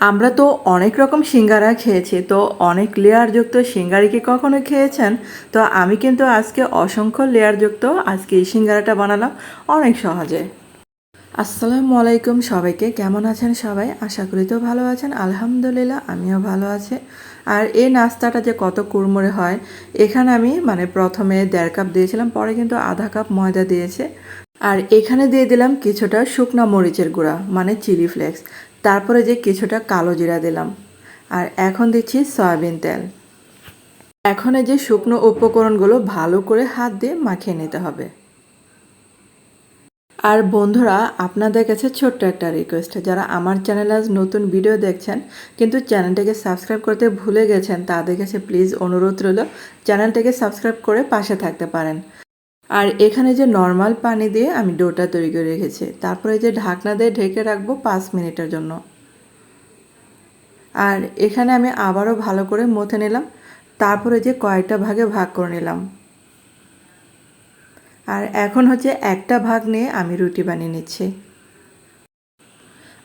আমরা তো অনেক রকম সিঙ্গারা খেয়েছি, তো অনেক লেয়ারযুক্ত সিঙ্গারি কি কখনো খেয়েছেন? তো আমি কিন্তু আজকে অসংখ্য লেয়ারযুক্ত আজকে এই সিঙ্গারাটা বানালাম অনেক সহজে। আসসালামু আলাইকুম সবাইকে, কেমন আছেন সবাই? আশা করি তো ভালো আছেন, আলহামদুলিল্লাহ আমিও ভালো আছি। আর এই নাস্তাটা যে কত কুড়মুড়ে হয়, এখানে আমি মানে প্রথমে দেড় কাপ দিয়েছিলাম, পরে কিন্তু আধা কাপ ময়দা দিয়েছে। আর এখানে দিয়ে দিলাম কিছুটা শুকনা মরিচের গুঁড়া মানে চিলি ফ্লেক্স। তারপরে যে কিছুটা কালো জিরা দিলাম। আর এখন দিচ্ছি সয়াবিন তেল। এখন এই যে শুকনো উপকরণগুলো ভালো করে হাত দিয়ে মাখিয়ে নিতে হবে। আর বন্ধুরা, আপনাদের কাছে ছোট্ট একটা রিকোয়েস্ট যারা আমার চ্যানেলে আজ নতুন ভিডিও দেখছেন, কিন্তু চ্যানেলটাকে সাবস্ক্রাইব করতে ভুলে গেছেন, তাদের কাছে প্লিজ অনুরোধ রইল চ্যানেলটাকে সাবস্ক্রাইব করে পাশে থাকতে পারেন। আর এখানে যে নর্মাল পানি দিয়ে আমি ডোটা তৈরি করে রেখেছি, তারপরে যে ঢাকনা দিয়ে ঢেকে রাখব পাঁচ মিনিটের জন্য। আর এখানে আমি আবারও ভালো করে মথে নিলাম, তারপরে যে কয়েকটা ভাগে ভাগ করে নিলাম। আর এখন হচ্ছে একটা ভাগ নিয়ে আমি রুটি বানিয়ে নিচ্ছি।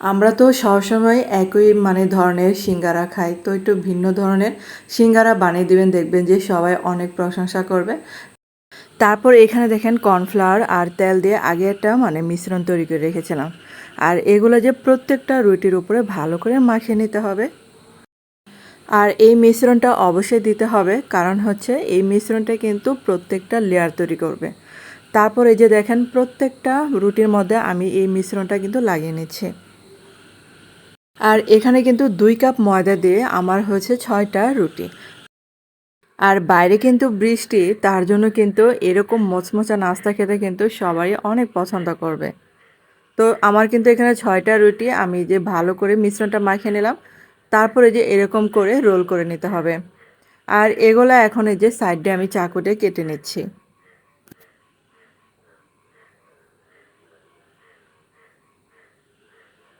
আমরা তো সবসময় একই মানে ধরনের সিঙ্গারা খাই, তো একটু ভিন্ন ধরনের সিঙ্গারা বানিয়ে দিবেন, দেখবেন যে সবাই অনেক প্রশংসা করবে। তারপর এখানে দেখেন কর্নফ্লাওয়ার আর তেল দিয়ে আগে একটা মানে মিশ্রণ তৈরি করে রেখেছিলাম। আর এগুলো যে প্রত্যেকটা রুটির উপরে ভালো করে মাখিয়ে নিতে হবে। আর এই মিশ্রণটা অবশ্যই দিতে হবে, কারণ হচ্ছে এই মিশ্রণটা কিন্তু প্রত্যেকটা লেয়ার তৈরি করবে। তারপর এই যে দেখেন, প্রত্যেকটা রুটির মধ্যে আমি এই মিশ্রণটা কিন্তু লাগিয়ে নিচ্ছি। আর এখানে কিন্তু দুই কাপ ময়দা দিয়ে আমার হয়েছে ছয়টা রুটি। আর বাইরে কিন্তু বৃষ্টি, তার জন্য কিন্তু এরকম মচমচা নাস্তা খেতে কিন্তু সবাই অনেক পছন্দ করবে। তো আমার কিন্তু এখানে ছয়টা রুটি, আমি যে ভালো করে মিশ্রণটা মাখিয়ে নিলাম, তারপরে যে এরকম করে রোল করে নিতে হবে। আর এগুলো এখন এই যে সাইডে আমি চাকুটে কেটে নিচ্ছি।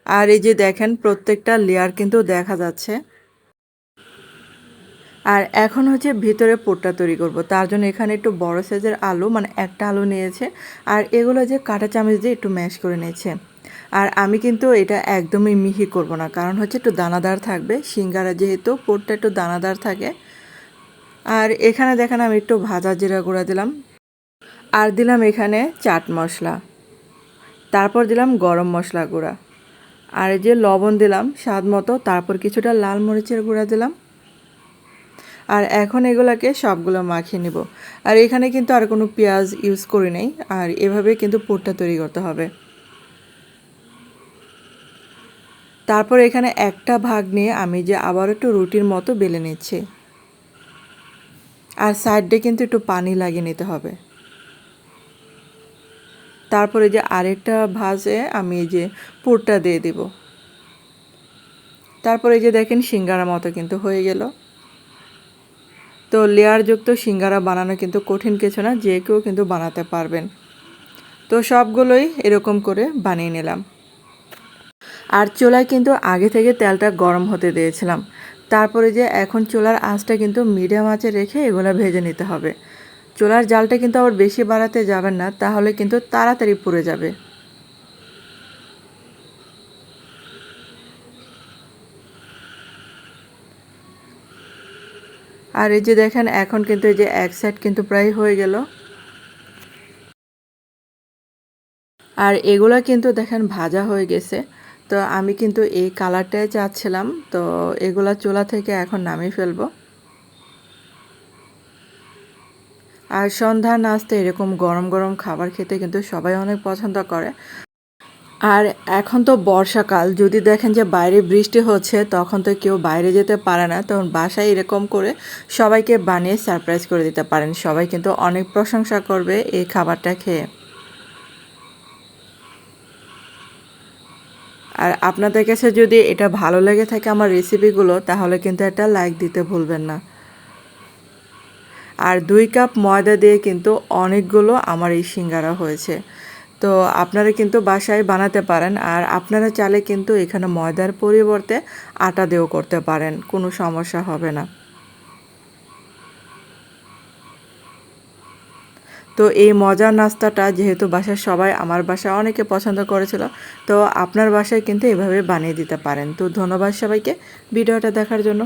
আর এই যে দেখেন, প্রত্যেকটা লেয়ার কিন্তু দেখা যাচ্ছে। আর এখন হচ্ছে ভিতরে পোটটা তৈরি করব। তার জন্য এখানে একটু বড় সাইজের আলু মানে একটা আলু নিয়েছে। আর এগুলো যে কাঁটা চামচ দিয়ে একটু ম্যাশ করে নিয়েছে। আর আমি কিন্তু এটা একদমই মিহি করব না, কারণ হচ্ছে একটু দানাদার থাকবে। সিঙ্গারা যেহেতু, পোটটা একটু দানাদার থাকে। আর এখানে দেখেন আমি একটু ভাজা জিরা গুঁড়া দিলাম। আর দিলাম এখানে চাট মশলা। তারপর দিলাম গরম মশলা গুঁড়া। আর যে লবণ দিলাম স্বাদ মতো, তারপর কিছুটা লাল মরিচের গুঁড়া দিলাম। আর এখন এগুলাকে সবগুলো মাখিয়ে নিব। আর এখানে কিন্তু আর কোনো পেঁয়াজ ইউজ করি নাই। আর এভাবে কিন্তু পুরটা তৈরি করতে হবে। তারপর এখানে একটা ভাগ নিয়ে আমি যে আবার একটু রুটির মতো বেলে নিচ্ছি। আর সাইডে কিন্তু একটু পানি লাগিয়ে নিতে হবে। তারপরে যে আরেকটা ভাজে আমি এই যে পুরটা দিয়ে দিব। তারপরে যে দেখেন সিঙ্গারা মতো কিন্তু হয়ে গেল। তো লেয়ারযুক্ত সিঙ্গারা বানানো কিন্তু কঠিন কিছু না, যে কেউ কিন্তু বানাতে পারবেন। তো সবগুলোই এরকম করে বানিয়ে নিলাম। আর চুলায় কিন্তু আগে থেকে তেলটা গরম হতে দিয়েছিলাম। তারপরে যে এখন চুলার আঁচটা কিন্তু মিডিয়াম আঁচে রেখে এগুলো ভেজে নিতে হবে। চুলার জালটা কিন্তু আবার বেশি বাড়াতে যাবেন না, তাহলে কিন্তু তাড়াতাড়ি পুড়ে যাবে। আর এই যে দেখেন, এখন কিন্তু এই যে এক সাইড কিন্তু প্রায় হয়ে গেল। আর এগুলা কিন্তু দেখেন ভাজা হয়ে গেছে। তো আমি কিন্তু এই কালারটাই চাচ্ছিলাম। তো এগুলা চুলা থেকে এখন নামিয়ে ফেলব। আর সন্ধ্যা নাস্তে এরকম গরম গরম খাবার খেতে কিন্তু সবাই অনেক পছন্দ করে। আর এখন তো বর্ষাকাল। যদি দেখেন যে বাইরে বৃষ্টি হচ্ছে, তখন তো কেউ বাইরে যেতে পারে না। তখন বাসায় এরকম করে সবাইকে বানিয়ে সারপ্রাইজ করে দিতে পারেন। সবাই কিন্তু অনেক প্রশংসা করবে এই খাবারটা খেয়ে। আর আপনাদের কাছে যদি এটা ভালো লেগে থাকে আমার রেসিপিগুলো তাহলে কিন্তু একটা লাইক দিতে ভুলবেন না। আর দুই কাপ ময়দা দিয়ে কিন্তু অনেকগুলো আমার এই সিঙ্গারা হয়েছে। তো আপনারা কিন্তু বাসায় বানাতে পারেন আর আপনারা চালে কিন্তু এখানে ময়দার পরিবর্তে আটা দিয়েও করতে পারেন, কোনো সমস্যা হবে না। তো এই মজার নাস্তাটা যেহেতু বাসার সবাই আমার বাসায় অনেকে পছন্দ করেছিল, তো আপনার বাসায় কিন্তু এভাবে বানিয়ে দিতে পারেন। তো ধন্যবাদ সবাইকে, ভিডিওটা দেখার জন্য।